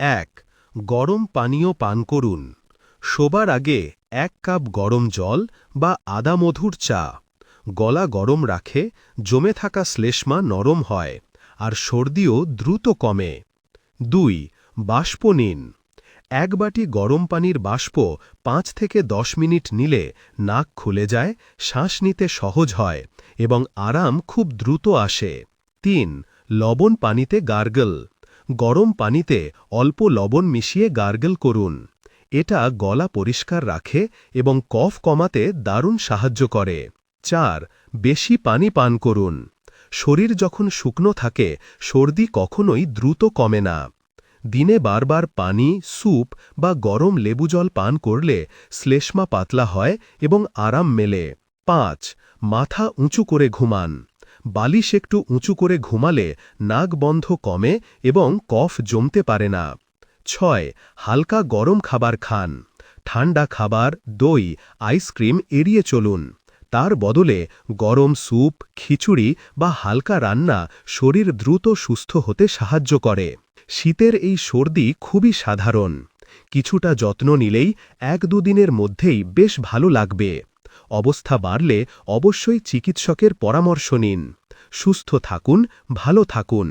এক, গরম পানীয় পান করুন। শোবার আগে এক কাপ গরম জল বা আদা মধুর চা। গলা গরম রাখে, জমে থাকা শ্লেষ্মা নরম হয়, আর সর্দিও দ্রুত কমে। দুই, বাষ্প নিন। এক বাটি গরম পানির বাষ্প পাঁচ থেকে দশ মিনিট নিলে নাক খুলে যায়, শ্বাস নিতে সহজ হয় এবং আরাম খুব দ্রুত আসে। তিন, লবণ পানিতে গার্গল। গরম পানিতে অল্প লবণ মিশিয়ে গার্গেল করুন। এটা গলা পরিষ্কার রাখে এবং কফ কমাতে দারুণ সাহায্য করে। চার, বেশি পানি পান করুন। শরীর যখন শুকনো থাকে, সর্দি কখনোই দ্রুত কমে না। দিনে বারবার পানি, স্যুপ বা গরম লেবু জল পান করলে শ্লেষ্মা পাতলা হয় এবং আরাম মেলে। পাঁচ, মাথা উঁচু করে ঘুমান। বালিশ একটু উঁচু করে ঘুমালে নাক বন্ধ কমে এবং কফ জমতে পারে না। ছয়, হালকা গরম খাবার খান। ঠান্ডা খাবার, দই, আইসক্রিম এড়িয়ে চলুন। তার বদলে গরম স্যুপ, খিচুড়ি বা হালকা রান্না শরীর দ্রুত সুস্থ হতে সাহায্য করে। শীতের এই সর্দি খুবই সাধারণ। কিছুটা যত্ন নিলেই এক দুদিনের মধ্যেই বেশ ভালো লাগবে। অবস্থা বাড়লে অবশ্যই চিকিৎসকের পরামর্শ নিন। সুস্থ থাকুন ভালো থাকুন।